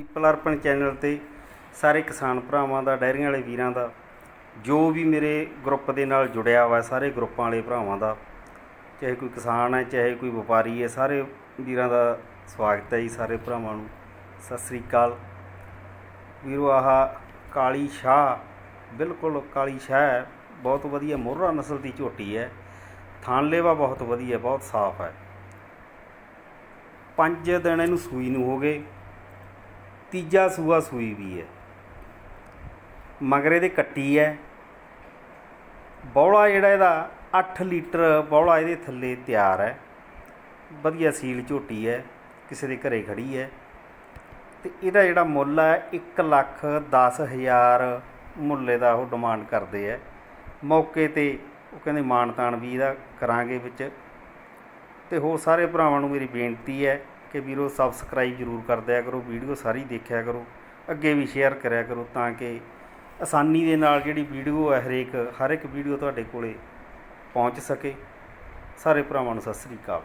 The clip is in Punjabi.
ਪੀਪਲ ਅਰਪਣ ਚੈਨਲ ਤੇ ਸਾਰੇ ਕਿਸਾਨ ਭਰਾਵਾਂ ਦਾ, ਡੈਰੀਆਂ ਵਾਲੇ ਵੀਰਾਂ ਦਾ, ਜੋ ਵੀ ਮੇਰੇ ਗਰੁੱਪ ਦੇ ਨਾਲ ਜੁੜਿਆ ਹੋਇਆ ਸਾਰੇ ਗਰੁੱਪਾਂ ਵਾਲੇ ਭਰਾਵਾਂ ਦਾ, ਚਾਹੇ ਕੋਈ ਕਿਸਾਨ ਹੈ, ਚਾਹੇ ਕੋਈ ਵਪਾਰੀ ਹੈ, ਸਾਰੇ ਵੀਰਾਂ ਦਾ ਸਵਾਗਤ ਹੈ ਜੀ ਸਾਰੇ ਭਰਾਵਾਂ ਨੂੰ। ਸਤਿ ਸ੍ਰੀ ਅਕਾਲ। ਵੀਰੋ, ਆਹ ਕਾਲੀ ਸ਼ਾਹ, ਬਿਲਕੁਲ ਕਾਲੀ ਸ਼ਾਹ ਹੈ, ਬਹੁਤ ਵਧੀਆ ਮੋਹਰਾ ਨਸਲ ਦੀ ਝੋਟੀ ਹੈ। ਥਾਨਲੇਵਾ ਬਹੁਤ ਵਧੀਆ, ਬਹੁਤ ਸਾਫ਼ ਹੈ। ਪੰਜ ਦਿਨ ਇਹਨੂੰ ਸੂਈ ਨੂੰ ਹੋ ਗਏ। ਤੀਜਾ ਸੂਆ ਸੂਈ ਵੀ ਹੈ। ਮਗਰੇ ਦੇ ਕੱਟੀ ਹੈ। ਬੌਲਾ ਜਿਹੜਾ ਇਹਦਾ 8 ਲੀਟਰ ਬੌਲਾ ਇਹਦੇ ਥੱਲੇ ਤਿਆਰ ਹੈ। ਵਧੀਆ ਸੀਲ ਝੋਟੀ ਹੈ। ਕਿਸੇ ਦੇ ਘਰੇ ਖੜੀ ਹੈ। ਤੇ ਇਹਦਾ ਜਿਹੜਾ ਮੁੱਲ ਹੈ 1 ਲੱਖ 10 ਹਜ਼ਾਰ ਮੁੱਲੇ ਦਾ ਉਹ ਡਿਮਾਂਡ ਕਰਦੇ ਆ ਮੌਕੇ ਤੇ ਉਹ ਕਹਿੰਦੇ ਮਾਣ ਤਾਣ ਵੀ ਇਹਦਾ ਕਰਾਂਗੇ ਵਿੱਚ। ਤੇ ਹੋਰ ਸਾਰੇ ਭਰਾਵਾਂ ਨੂੰ ਮੇਰੀ ਬੇਨਤੀ ਹੈ ਕਿ ਵੀਰੋ ਸਬਸਕ੍ਰਾਈਬ ਜ਼ਰੂਰ ਕਰ ਦਿਆ ਕਰੋ ਵੀਡੀਓ ਸਾਰੀ ਦੇਖਿਆ ਕਰੋ, ਅੱਗੇ ਵੀ ਸ਼ੇਅਰ ਕਰਿਆ ਕਰੋ ਤਾਂ ਕਿ ਆਸਾਨੀ ਦੇ ਨਾਲ ਜਿਹੜੀ ਵੀਡੀਓ ਹੈ ਹਰੇਕ, ਹਰ ਇੱਕ ਵੀਡੀਓ ਤੁਹਾਡੇ ਕੋਲੇ ਪਹੁੰਚ ਸਕੇ। ਸਾਰੇ ਭਰਾਵਾਂ ਨੂੰ ਸਤਿ ਸ੍ਰੀ ਅਕਾਲ।